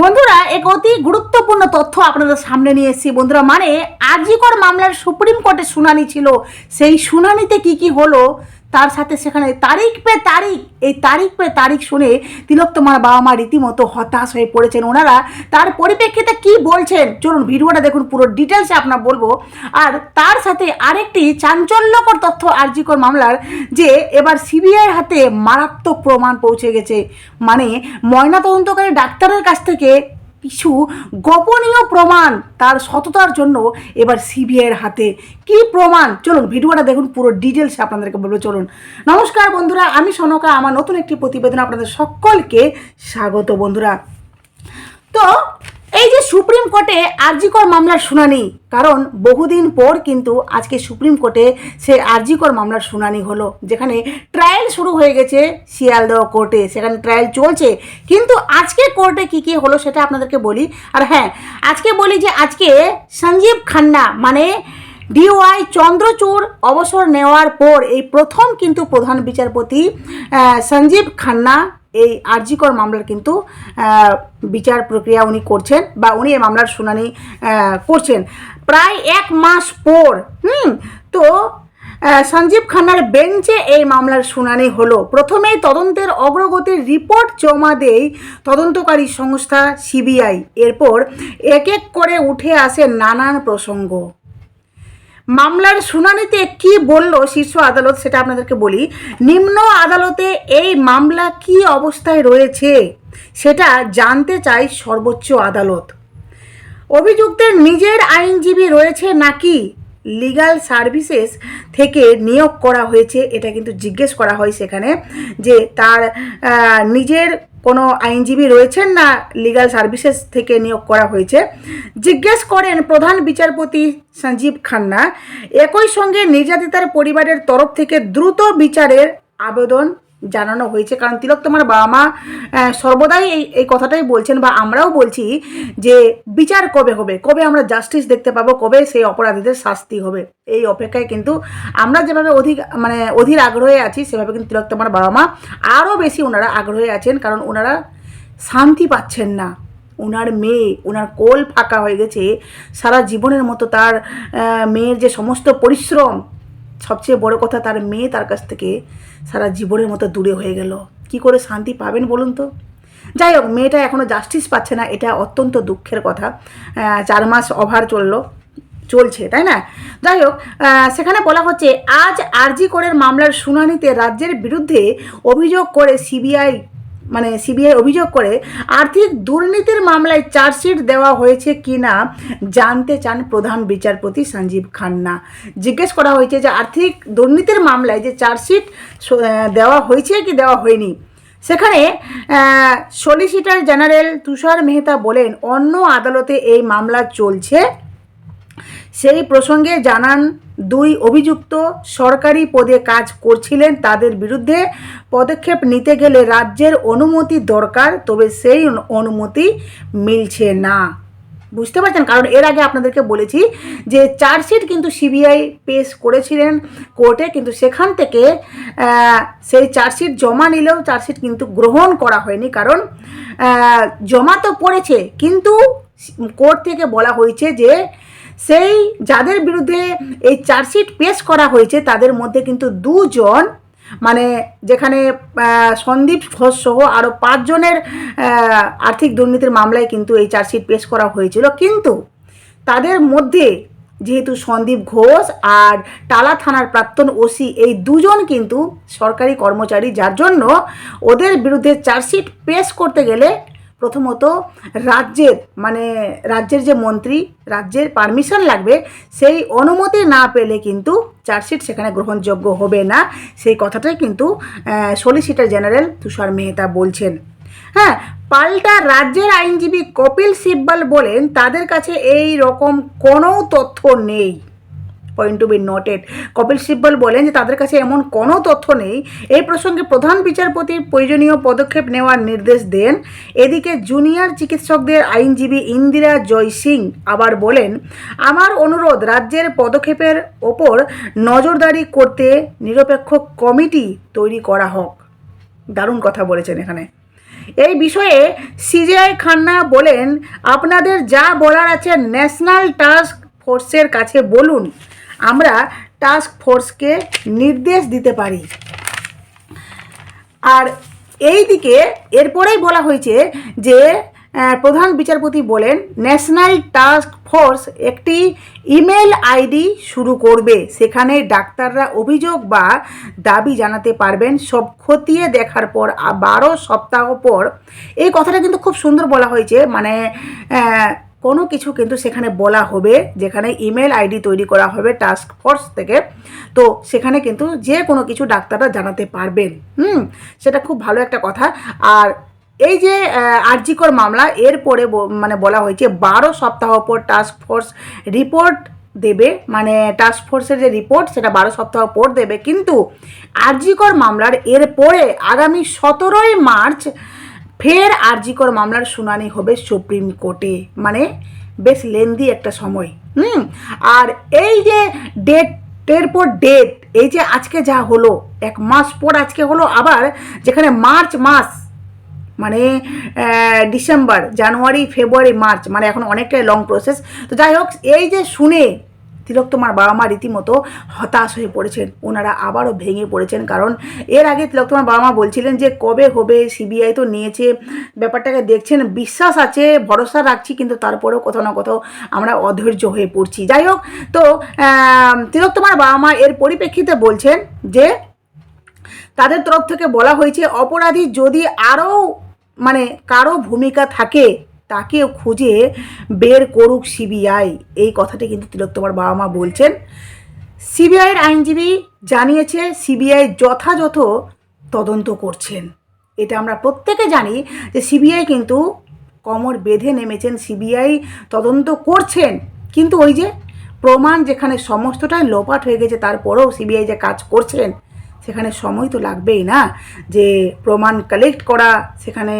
বন্ধুরা, এক অতি গুরুত্বপূর্ণ তথ্য আপনাদের সামনে নিয়ে এসেছি। বন্ধুরা মানে আজিকর মামলার সুপ্রিম কোর্টে শুনানি ছিল। সেই শুনানিতে কি কি হলো তার সাথে সেখানে তারিখ পে তারিখ, এই তারিখ পে তারিখ শুনে তিলোত্তমার বাবা মা রীতিমতো হতাশ হয়ে পড়েছেন। ওনারা তার পরিপ্রেক্ষিতে কি বলছেন? চলুন ভিডিওটা দেখুন, পুরো ডিটেলসে আপনার বলব। আর তার সাথে আরেকটি চাঞ্চল্যকর তথ্য আরজিকর মামলার, যে এবার সিবিআইয়ের হাতে মারাত্মক প্রমাণ পৌঁছে গেছে। মানে ময়নাতদন্তকারী ডাক্তারের কাছ থেকে কিছু গোপনীয় প্রমাণ তার সততার জন্য এবার সিবিআইয়ের হাতে। কি প্রমাণ? চলুন, ভিডিওটা দেখুন, পুরো ডিটেলসে আপনাদেরকে বলব, চলুন। নমস্কার বন্ধুরা, আমি সনকা, আমার নতুন একটি প্রতিবেদন আপনাদের সকলকে স্বাগত বন্ধুরা। তো এই যে সুপ্রিম কোর্টে আরজিকর মামলার শুনানি, কারণ বহুদিন পর কিন্তু আজকে সুপ্রিম কোর্টে সে আরজিকর মামলার শুনানি হলো, যেখানে ট্রায়াল শুরু হয়ে গেছে শিয়ালদহ কোর্টে, সেখানে ট্রায়াল চলছে। কিন্তু আজকে কোর্টে কি কি হলো সেটা আপনাদেরকে বলি। আর হ্যাঁ আজকে বলি যে আজকে সঞ্জীব খান্না মানে ডিওয়াই চন্দ্রচূড় অবসর নেওয়ার পর এই প্রথম কিন্তু প্রধান বিচারপতি সঞ্জীব খান্না এই আরজিকর মামলার কিন্তু বিচার প্রক্রিয়া উনি করছেন বা উনি এই মামলার শুনানি করছেন। প্রায় এক মাস পর, হুম, তো সঞ্জীব খান্নার বেঞ্চে এই মামলার শুনানি হলো। প্রথমেই তদন্তের অগ্রগতির রিপোর্ট জমা দেয় তদন্তকারী সংস্থা সিবিআই। এরপর এক এক করে উঠে আসে নানান প্রসঙ্গ। মামলার শুনানিতে কি বলল শীর্ষ আদালত সেটা আপনাদেরকে বলি। নিম্ন আদালতে এই মামলা কি অবস্থায় রয়েছে সেটা জানতে চাই সর্বোচ্চ আদালত। অভিযুক্তের নিজের আইনজীবী রয়েছে নাকি? লিগাল সার্ভিসেস থেকে নিয়োগ করা হয়েছে, এটা কিন্তু জিজ্ঞেস করা হয় সেখানে যে তার নিজের কোনো আইনজীবী রয়েছেন না লিগাল সার্ভিসেস থেকে নিয়োগ করা হয়েছে। জিজ্ঞেস করেন প্রধান বিচারপতি সঞ্জীব খান্না, একই সঙ্গে নির্যাতিতার পরিবারের তরফ থেকে দ্রুত বিচারের আবেদন জানানো হয়েছে। কারণ তিলক তোমার বাবা মা সর্বদাই এই এই কথাটাই বলছেন বা আমরাও বলছি যে বিচার কবে হবে? কবে আমরা জাস্টিস দেখতে পাবো? কবে সেই অপরাধীদের শাস্তি হবে? এই অপেক্ষায় কিন্তু আমরা যেভাবে অধিক মানে অধীর আগ্রহে আছি, সেভাবে কিন্তু তিলক তোমার বাবা মা আরও বেশি ওনারা আগ্রহে আছেন। কারণ ওনারা শান্তি পাচ্ছেন না। ওনার মেয়ে ওনার কোল ফাঁকা হয়ে গেছে। সারা জীবনের মতো তার মেয়ের যে সমস্ত পরিশ্রম সবচেয়ে বড় কথা তার মেয়ে তার কাছ থেকে সারা জীবনের মতো দূরে হয়ে গেল। কি করে শান্তি পাবেন বলুন তো? যাই হোক, মেয়েটা এখনও জাস্টিস পাচ্ছে না, এটা অত্যন্ত দুঃখের কথা। চার মাস অভার চলল, চলছে, তাই না? যাই হোক সেখানে বলা হচ্ছে, আজ আরজি করের মামলার শুনানিতে রাজ্যের বিরুদ্ধে অভিযোগ করে সিবিআই মানে সিবিআই অভিযোগ করে আর্থিক দুর্নীতির মামলায় চার্জশিট দেওয়া হয়েছে কি না জানতে চান প্রধান বিচারপতি সঞ্জীব খান্না। জিজ্ঞেস করা হয়েছে যে আর্থিক দুর্নীতির মামলায় যে চার্জশিট দেওয়া হয়েছে কি দেওয়া হয়নি? সেখানে সলিসিটার জেনারেল তুষার মেহতা বলেন, অন্য আদালতে এই মামলা চলছে। সেই প্রসঙ্গে জানান, দুই অভিযুক্ত সরকারি পদে কাজ করছিলেন তাদের বিরুদ্ধে পদক্ষেপ নিতে গেলে রাজ্যের অনুমতি দরকার, তবে সেই অনু- অনুমতি মিলছে না। বুঝতে পারছেন? কারণ এর আগে আপনাদেরকে বলেছি যে চার্জশিট কিন্তু সিবিআই পেশ করেছিলেন কোর্টে, কিন্তু সেখান থেকে সেই চার্জশিট জমা নিলেও চার্জশিট কিন্তু গ্রহণ করা হয়নি। কারণ জমা তো পড়েছে, কিন্তু কোর্ট থেকে বলা হয়েছে যে সেই যাদের বিরুদ্ধে এই চার্জশিট পেশ করা হয়েছে, তাদের মধ্যে কিন্তু দুজন মানে যেখানে সন্দীপ ঘোষ সহ আরও পাঁচজনের আর্থিক দুর্নীতির মামলায় কিন্তু এই চার্জশিট পেশ করা হয়েছিল। কিন্তু তাদের মধ্যে যেহেতু সন্দীপ ঘোষ আর টালা থানার প্রাক্তন ওসি, এই দুজন কিন্তু সরকারি কর্মচারী, যার জন্য ওদের বিরুদ্ধে চার্জশিট পেশ করতে গেলে প্রথমত রাজ্যের মানে রাজ্যের যে মন্ত্রী, রাজ্যের পারমিশন লাগবে, সেই অনুমতি না পেলে কিন্তু চার্জশিট সেখানে গ্রহণযোগ্য হবে না। সেই কথাটাই কিন্তু সলিসিটার জেনারেল তুষার মেহতা বলছেন। হ্যাঁ পাল্টা রাজ্যের আইনজীবী কপিল সিব্বাল বলেন, তাদের কাছে এই রকম কোনো তথ্য নেই। Point to be noted Kapil Sibal বলেন যে তাদের কাছে এমন কোনো তথ্য নেই। এই প্রসঙ্গে প্রধান বিচারপতি প্রয়োজনীয় পদক্ষেপ নেওয়ার নির্দেশ দেন। এদিকে জুনিয়র চিকিৎসকদের আইনজীবী ইন্দিরা জয় সিং আবার বলেন, আমার অনুরোধ, রাজ্যের পদক্ষেপের ওপর নজরদারি করতে নিরপেক্ষ কমিটি তৈরি করা হোক। দারুণ কথা বলেছেন এখানে। এই বিষয়ে সিজিআই খান্না বলেন, আপনাদের যা বলার আছে ন্যাশনাল টাস্ক ফোর্সের কাছে বলুন। আমরা টাস্ক ফোর্সকে নির্দেশ দিতে পারি। আর এই দিকে এরপরেই বলা হয়েছে যে প্রধান বিচারপতি বলেন ন্যাশনাল টাস্ক ফোর্স একটি ইমেল আইডি শুরু করবে। সেখানে ডাক্তাররা অভিযোগ বা দাবি জানাতে পারবেন। সব খতিয়ে দেখার পর বারো সপ্তাহ পর। এই কথাটা কিন্তু খুব সুন্দর বলা হয়েছে। মানে কোনো কিছু কিন্তু সেখানে বলা হবে, যেখানে ইমেল আইডি তৈরি করা হবে টাস্ক ফোর্স থেকে। তো সেখানে কিন্তু যে কোনো কিছু ডাক্তাররা জানাতে পারবেন। হুম, সেটা খুব ভালো একটা কথা। আর এই যে আরজিকর মামলা এরপরে মানে বলা হয়েছে বারো সপ্তাহ পর টাস্ক ফোর্স রিপোর্ট দেবে। মানে টাস্ক ফোর্সের যে রিপোর্ট সেটা বারো সপ্তাহ পর দেবে। কিন্তু আরজিকর মামলার এরপরে আগামী সতেরোই মার্চ ফের আরজিকর মামলার শুনানি হবে সুপ্রিম কোর্টে। মানে বেশ লেন্দি একটা সময়। হুম? আর এই যে ডেটের পর ডেট এই যে আজকে যা হলো, এক মাস পর আজকে হলো আবার, যেখানে মার্চ মাস মানে ডিসেম্বর, জানুয়ারি, ফেব্রুয়ারি, মার্চ মানে এখন অনেকটাই লং প্রসেস তো যাই হোক, এই যে শুনে তিলক তোমার বাবা মা রীতিমতো হতাশ হয়ে পড়েছেন। ওনারা আবারও ভেঙে পড়েছেন কারণ এর আগে তিলক তোমার বাবা মা বলছিলেন যে, কবে হবে? সিবিআই তো নিয়েছে। ব্যাপারটাকে দেখছেন, বিশ্বাস আছে, ভরসা রাখছি, কিন্তু তারপরেও কোথাও না কোথাও আমরা অধৈর্য হয়ে পড়ছি। যাই হোক, তো তিলক তোমার বাবা মা এর পরিপ্রেক্ষিতে বলছেন যে, তাদের তরফ থেকে বলা হয়েছে, অপরাধী যদি আরও মানে কারও ভূমিকা থাকে তাকেও খুঁজে বের করুক সিবিআই। এই কথাটি কিন্তু তিলোত্তমার বাবা মা বলছেন। সিবিআইয়ের আইনজীবী জানিয়েছে, সিবিআই যথাযথ তদন্ত করছেন। এটা আমরা প্রত্যেকে জানি যে সিবিআই কিন্তু কমর বেঁধে নেমেছেন, সিবিআই তদন্ত করছেন। কিন্তু ওই যে প্রমাণ যেখানে সমস্তটাই লোপাট হয়ে গেছে, তারপরেও সিবিআই যে কাজ করছেন সেখানে সময় তো লাগবেই না যে প্রমাণ কালেক্ট করা, সেখানে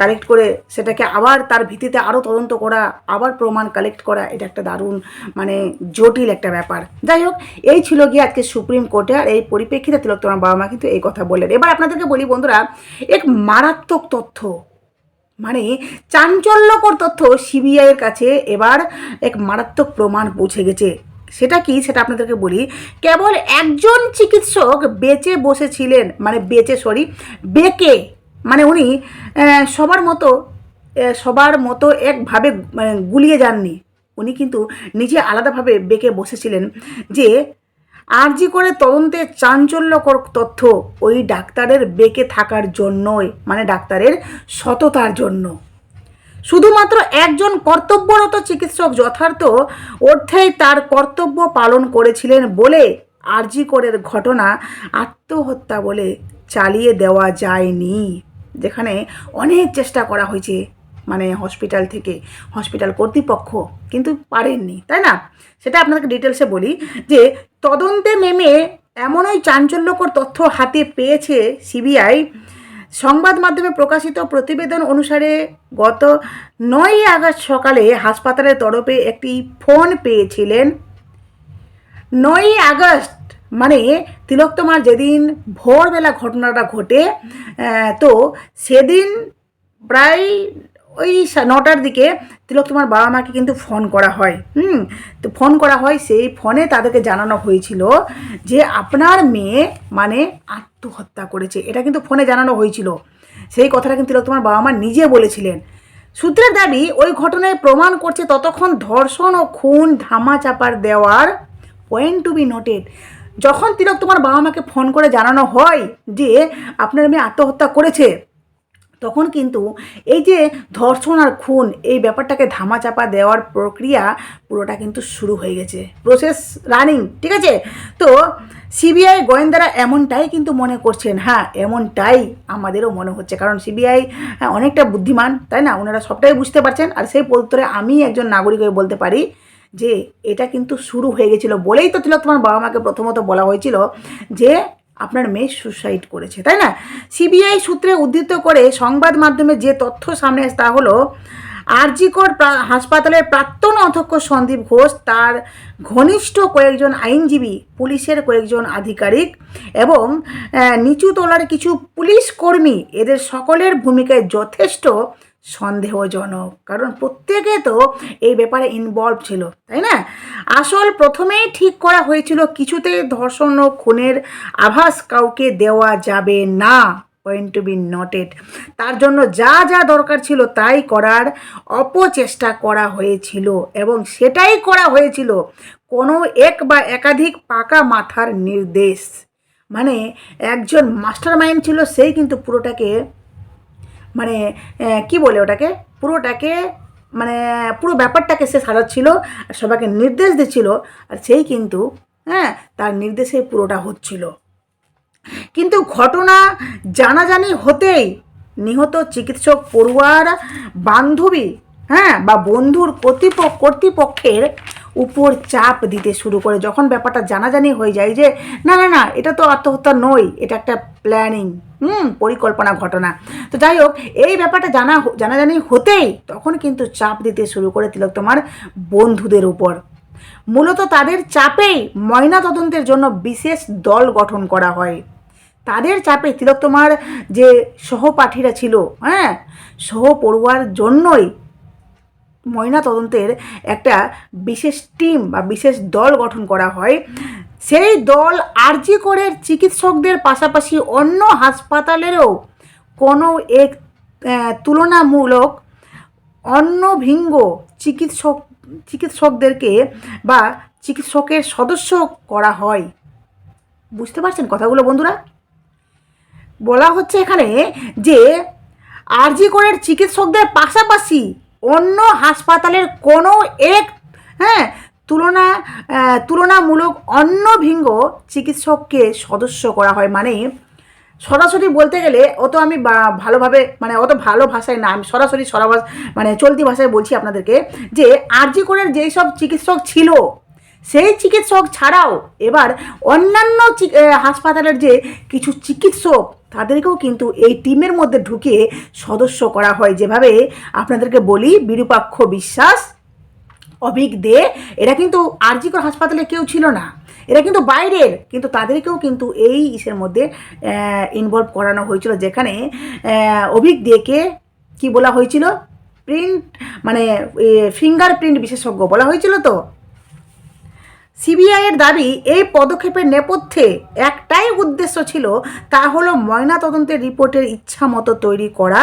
কালেক্ট করে সেটাকে আবার তার ভিত্তিতে আরও তদন্ত করা, আবার প্রমাণ কালেক্ট করা, এটা একটা দারুণ মানে জটিল একটা ব্যাপার। যাই হোক, এই ছিল গিয়ে আজকে সুপ্রিম কোর্টে, আর এই পরিপ্রেক্ষিতে তোমার বাবা মা কিন্তু এই কথা বললেন। এবার আপনাদেরকে বলি বন্ধুরা, এক মারাত্মক তথ্য মানে চাঞ্চল্যকর তথ্য সিবিআইয়ের কাছে এবার এক মারাত্মক প্রমাণ পৌঁছে গেছে। সেটা কি সেটা আপনাদেরকে বলি। কেবল একজন চিকিৎসক বেঁচে বসেছিলেন মানে বেঁচে সরি বেঁকে মানে উনি সবার মতো সবার মতো একভাবে গুলিয়ে যাননি। উনি কিন্তু নিজে আলাদাভাবে বেঁকে বসেছিলেন যে, আরজি করে তদন্তে চাঞ্চল্যকর তথ্য ওই ডাক্তারের বেঁকে থাকার জন্যই মানে ডাক্তারের সততার জন্য। শুধুমাত্র একজন কর্তব্যরত চিকিৎসক যথার্থ অর্থেই তার কর্তব্য পালন করেছিলেন বলে আরজি করের ঘটনা আত্মহত্যা বলে চালিয়ে দেওয়া যায়নি, যেখানে অনেক চেষ্টা করা হয়েছে মানে হসপিটাল থেকে, হসপিটাল কর্তৃপক্ষ, কিন্তু পারেননি, তাই না? সেটা আপনাকে ডিটেলসে বলি, যে তদন্তে নেমে এমনই চাঞ্চল্যকর তথ্য হাতে পেয়েছে সিবিআই সংবাদ মাধ্যমে প্রকাশিত প্রতিবেদন অনুসারে গত নয়ই আগস্ট সকালে হাসপাতালের তরফে একটি ফোন পেয়েছিলেন। নয়ই আগস্ট মানে তিলোত্তমার যেদিন ভোরবেলা ঘটনাটা ঘটে তো সেদিন প্রায় ওই নটার দিকে তিলক তোমার বাবা মাকে কিন্তু ফোন করা হয়, হুম? তো ফোন করা হয়, সেই ফোনে তাদেরকে জানানো হয়েছিল যে আপনার মেয়ে মানে আত্মহত্যা করেছে। এটা কিন্তু ফোনে জানানো হয়েছিল। সেই কথাটা কিন্তু তিলক তোমার বাবা মা নিজে বলেছিলেন। সূত্রের দাবি, ওই ঘটনায় প্রমাণ করছে ততক্ষণ ধর্ষণ ও খুন ধামাচাপার দেওয়ার পয়েন্ট টু বি নোটেড যখন তিলক তোমার বাবা মাকে ফোন করে জানানো হয় যে আপনার মেয়ে আত্মহত্যা করেছে তখন কিন্তু এই যে ধর্ষণ আর খুন, এই ব্যাপারটাকে ধামাচাপা দেওয়ার প্রক্রিয়া পুরোটা কিন্তু শুরু হয়ে গেছে। প্রসেস রানিং ঠিক আছে? তো সিবিআই গোয়েন্দারা এমনটাই কিন্তু মনে করছেন। হ্যাঁ এমনটাই আমাদেরও মনে হচ্ছে। কারণ সিবিআই অনেকটা বুদ্ধিমান, তাই না? ওনারা সবটাই বুঝতে পারছেন। আর সেই উত্তরে আমি একজন নাগরিক হয়ে বলতে পারি যে, এটা কিন্তু শুরু হয়ে গেছিল বলেই তো তিলক তোমার বাবা মাকে প্রথমত বলা হয়েছিল যে আপনার মেয়ে সুসাইড করেছে, তাই না? সিবিআই সূত্রে উদ্ধৃত করে সংবাদ মাধ্যমে যে তথ্য সামনে আসে তা হলো, আরজিকর হাসপাতালের প্রাক্তন অধ্যক্ষ সন্দীপ ঘোষ, তার ঘনিষ্ঠ কয়েকজন আইনজীবী, পুলিশের কয়েকজন আধিকারিক এবং নিচু তলার কিছু পুলিশ কর্মী, এদের সকলের ভূমিকায় যথেষ্ট সন্দেহজনক। কারণ প্রত্যেকে তো এই ব্যাপারে ইনভলভ ছিল, তাই না? আসল প্রথমেই ঠিক করা হয়েছিল কিছুতেই ধর্ষণ ও খুনের আভাস কাউকে দেওয়া যাবে না পয়েন্ট টু বি নটেড তার জন্য যা যা দরকার ছিল তাই করার অপচেষ্টা করা হয়েছিল এবং সেটাই করা হয়েছিল কোনো এক বা একাধিক পাকা মাথার নির্দেশ। মানে একজন মাস্টার মাইন্ড ছিল, সেই কিন্তু পুরোটাকে মানে কি বলে ওটাকে? পুরোটাকে মানে পুরো ব্যাপারটাকে সে সাজাচ্ছিল, সবাইকে নির্দেশ দিচ্ছিল, আর সেই কিন্তু হ্যাঁ তার নির্দেশে পুরোটা হচ্ছিল। কিন্তু ঘটনা জানাজানি হতেই নিহত চিকিৎসক পড়ুয়ার বান্ধবী হ্যাঁ বা বন্ধুর কর্তৃপক্ষ কর্তৃপক্ষের উপর চাপ দিতে শুরু করে। যখন ব্যাপারটা জানাজানি হয়ে যায় যে, না না না, এটা তো আত্মহত্যা নয়, এটা একটা প্ল্যানিং হুম, পরিকল্পনা ঘটনা। তো যাই হোক, এই ব্যাপারটা জানা জানাজানি হতেই তখন কিন্তু চাপ দিতে শুরু করে তিলক তোমার বন্ধুদের উপর। মূলত তাদের চাপেই ময়না তদন্তের জন্য বিশেষ দল গঠন করা হয়। তাদের চাপে তিলক তোমার যে সহপাঠীরা ছিল হ্যাঁ সহ পড়ুয়ার জন্যই ময়না তদন্তের একটা বিশেষ টিম বা বিশেষ দল গঠন করা হয়। সেই দল আরজি করের চিকিৎসকদের পাশাপাশি অন্য হাসপাতালেরও কোনো এক তুলনামূলক অন্নভিঙ্গ চিকিৎসক, চিকিৎসকদেরকে বা চিকিৎসকের সদস্য করা হয়। বুঝতে পারছেন কথাগুলো বন্ধুরা? বলা হচ্ছে এখানে যে আরজি করের চিকিৎসকদের পাশাপাশি অন্য হাসপাতালের কোনো এক হ্যাঁ তুলনা তুলনামূলক অন্নভিঙ্গ চিকিৎসককে সদস্য করা হয়। মানে সরাসরি বলতে গেলে অত আমি ভালোভাবে মানে অত ভালো ভাষায় না, আমি সরাসরি সরা মানে চলতি ভাষায় বলছি আপনাদেরকে যে আরজি করের যেই সব চিকিৎসক ছিল, সেই চিকিৎসক ছাড়াও এবার অন্যান্য হাসপাতালের যে কিছু চিকিৎসক তাদেরকেও কিন্তু এই টিমের মধ্যে ঢুকিয়ে সদস্য করা হয়। যেভাবে আপনাদেরকে বলি, বিরূপাক্ষ বিশ্বাস, অভিক দে, এরা কিন্তু আরজিকর হাসপাতালে কেউ ছিল না। এরা কিন্তু বাইরের, কিন্তু তাদেরকেও কিন্তু এই ইসের মধ্যে ইনভলভ করানো হয়েছিল। যেখানে অভিক দেকে কি বলা হয়েছিল? প্রিন্ট মানে ফিঙ্গার প্রিন্ট বিশেষজ্ঞ বলা হয়েছিল তো? সিবিআইয়ের দাবি, এই পদক্ষেপের নেপথ্যে একটাই উদ্দেশ্য ছিল, তা হলো ময়না তদন্তের রিপোর্টের ইচ্ছা মতো তৈরি করা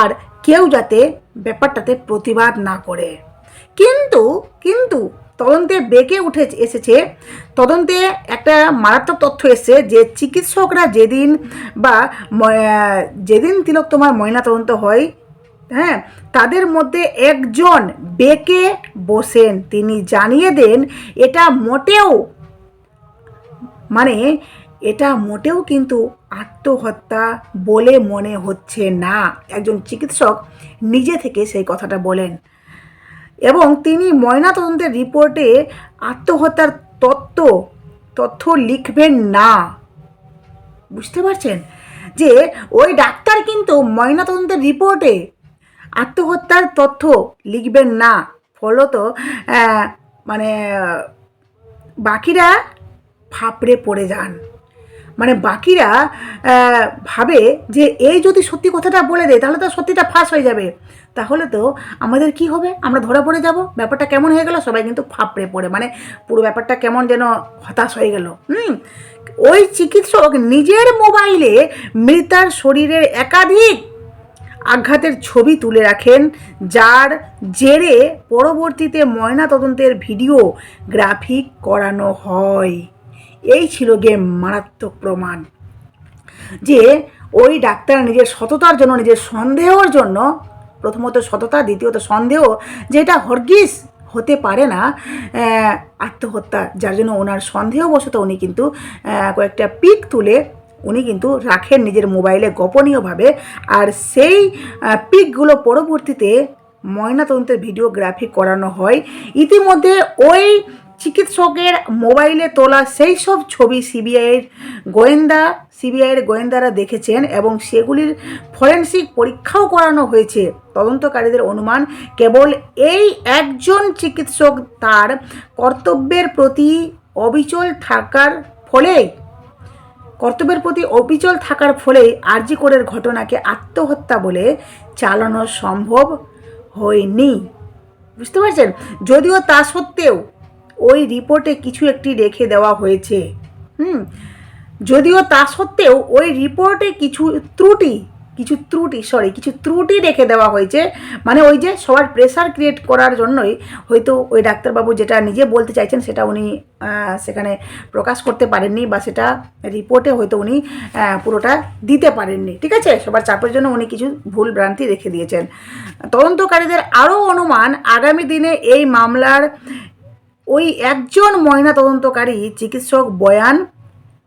আর কেউ যাতে ব্যাপারটাতে প্রতিবাদ না করে। কিন্তু কিন্তু তদন্তে বেঁকে উঠে এসেছে, তদন্তে একটা মারাত্মক তথ্য এসেছে যে চিকিৎসকরা যেদিন বা যেদিন তিলক তোমার ময়না তদন্ত হয় হ্যাঁ তাদের মধ্যে একজন বেঁকে বসেন। তিনি জানিয়ে দেন, এটা মোটেও মানে এটা মোটেও কিন্তু আত্মহত্যা বলে মনে হচ্ছে না। একজন চিকিৎসক নিজে থেকে সেই কথাটা বলেন। এবং তিনি ময়নাতদন্তের রিপোর্টে আত্মহত্যার তত্ত্ব, তথ্য লিখবেন না। বুঝতে পারছেন? যে, ওই ডাক্তার কিন্তু ময়নাতদন্তের রিপোর্টে আত্মহত্যার তথ্য লিখবেন না। ফলত মানে বাকিরা ফাপড়ে পড়ে যান। মানে বাকিরা ভাবে যে এই যদি সত্যি কথাটা বলে দেয়, তাহলে তো সত্যিটা ফাঁস হয়ে যাবে। তাহলে তো আমাদের কি হবে? আমরা ধরা পড়ে যাব। ব্যাপারটা কেমন হয়ে গেল? সবাই কিন্তু ফাপড়ে পড়ে। মানে পুরো ব্যাপারটা কেমন যেন হতাশ হয়ে গেল। হুম? ওই চিকিৎসক নিজের মোবাইলে মৃতার শরীরের একাধিক আঘাতের ছবি তুলে রাখেন, যার জেরে পরবর্তীতে ময়না তদন্তের ভিডিও গ্রাফিক করানো হয়। এই ছিল গে মারাত্মক প্রমাণ। যে ওই ডাক্তার নিজের সততার জন্য, নিজের সন্দেহর জন্য, প্রথমত সততা, দ্বিতীয়ত সন্দেহ যে এটা হরগিস হতে পারে না আত্মহত্যা, যার জন্য ওনার সন্দেহবশত উনি কিন্তু কয়েকটা পিক তুলে উনি কিন্তু রাখেন নিজের মোবাইলে গোপনীয়ভাবে। আর সেই পিকগুলো পরবর্তীতে ময়নাতদন্তের ভিডিওগ্রাফি করানো হয়। ইতিমধ্যে ওই চিকিৎসকের মোবাইলে তোলা সেই সব ছবি সিবিআইয়ের গোয়েন্দা, সিবিআইয়ের গোয়েন্দারা দেখেছেন এবং সেগুলির ফরেন্সিক পরীক্ষাও করানো হয়েছে। তদন্তকারীদের অনুমান, কেবল এই একজন চিকিৎসক তার কর্তব্যের প্রতি অবিচল থাকার ফলেই কর্তব্যের প্রতি অবিচল থাকার ফলেই আরজিকরের ঘটনাকে আত্মহত্যা বলে চালানো সম্ভব হয়নি। বুঝতে পারছেন? যদিও তা সত্ত্বেও ওই রিপোর্টে কিছু একটি রেখে দেওয়া হয়েছে। হুম, যদিও তা সত্ত্বেও ওই রিপোর্টে কিছু ত্রুটি কিছু ত্রুটি সরি কিছু ত্রুটি রেখে দেওয়া হয়েছে। মানে ওই যে সবার প্রেশার ক্রিয়েট করার জন্যই হয়তো ওই ডাক্তারবাবু যেটা নিজে বলতে চাইছেন, সেটা উনি সেখানে প্রকাশ করতে পারেননি বা সেটা রিপোর্টে হয়তো উনি পুরোটা দিতে পারেননি। ঠিক আছে? সবার চাপের জন্য উনি কিছু ভুল ভ্রান্তি রেখে দিয়েছেন। তদন্তকারীদের আরও অনুমান, আগামী দিনে এই মামলার ওই একজন ময়না তদন্তকারী চিকিৎসক বয়ান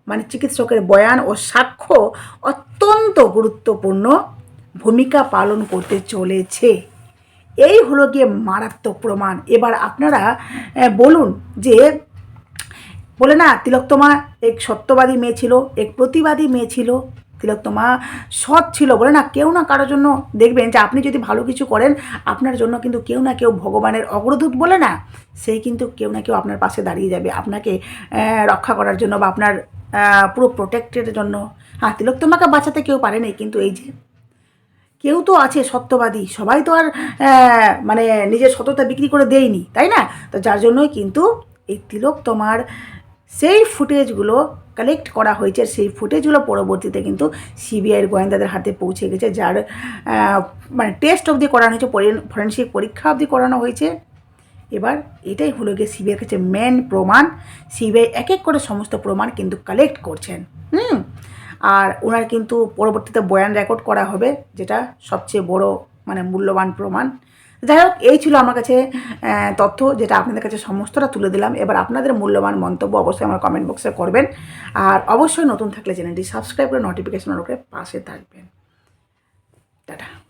মানে চিকিৎসকের বয়ান ও সাক্ষ্য অত্যন্ত গুরুত্বপূর্ণ ভূমিকা পালন করতে চলেছে। এই হলো গিয়ে মারাত্মক প্রমাণ। এবার আপনারা বলুন যে, বলে না তিলোত্তমা এক সত্যবাদী মেয়ে ছিল, এক প্রতিবাদী মেয়ে ছিল তিলোত্তমা সৎ ছিল বলে না, কেউ না কারোর জন্য দেখবেন যে আপনি যদি ভালো কিছু করেন, আপনার জন্য কিন্তু কেউ না কেউ ভগবানের অগ্রদূত বলে না সেই কিন্তু কেউ না কেউ আপনার পাশে দাঁড়িয়ে যাবে। আপনাকে রক্ষা করার জন্য বা আপনার পুরো প্রোটেক্টের জন্য। হ্যাঁ তিলক তোমাকে বাঁচাতে কেউ পারে পারেনি কিন্তু এই যে কেউ তো আছে সত্যবাদী, সবাই তো আর মানে নিজের সততা বিক্রি করে দেয়নি, তাই না? তো যার জন্যই কিন্তু এই তিলক তোমার সেই ফুটেজগুলো কালেক্ট করা হয়েছে সেই ফুটেজগুলো পরবর্তীতে কিন্তু সিবিআইয়ের গোয়েন্দাদের হাতে পৌঁছে গেছে, যার মানে টেস্ট অবধি করানো হয়েছে ফরেন্সিক পরীক্ষা অবধি করানো হয়েছে। এবার এটাই হলো গিয়ে সিবিআইয়ের কাছে মেন প্রমাণ। সিবিআই এক এক করে সমস্ত প্রমাণ কিন্তু কালেক্ট করছেন। হুম? আর ওনার কিন্তু পরবর্তীতে বয়ান রেকর্ড করা হবে, যেটা সবচেয়ে বড় মানে মূল্যবান প্রমাণ। যাই হোক, এই ছিল আমার কাছে তথ্য, যেটা আপনাদের কাছে সমস্তটা তুলে দিলাম। এবার আপনাদের মূল্যবান মন্তব্য অবশ্যই আমার কমেন্ট বক্সে করবেন। আর অবশ্যই নতুন থাকলে চ্যানেলটি সাবস্ক্রাইব করে নোটিফিকেশন করে পাশে থাকবেন। টাটা।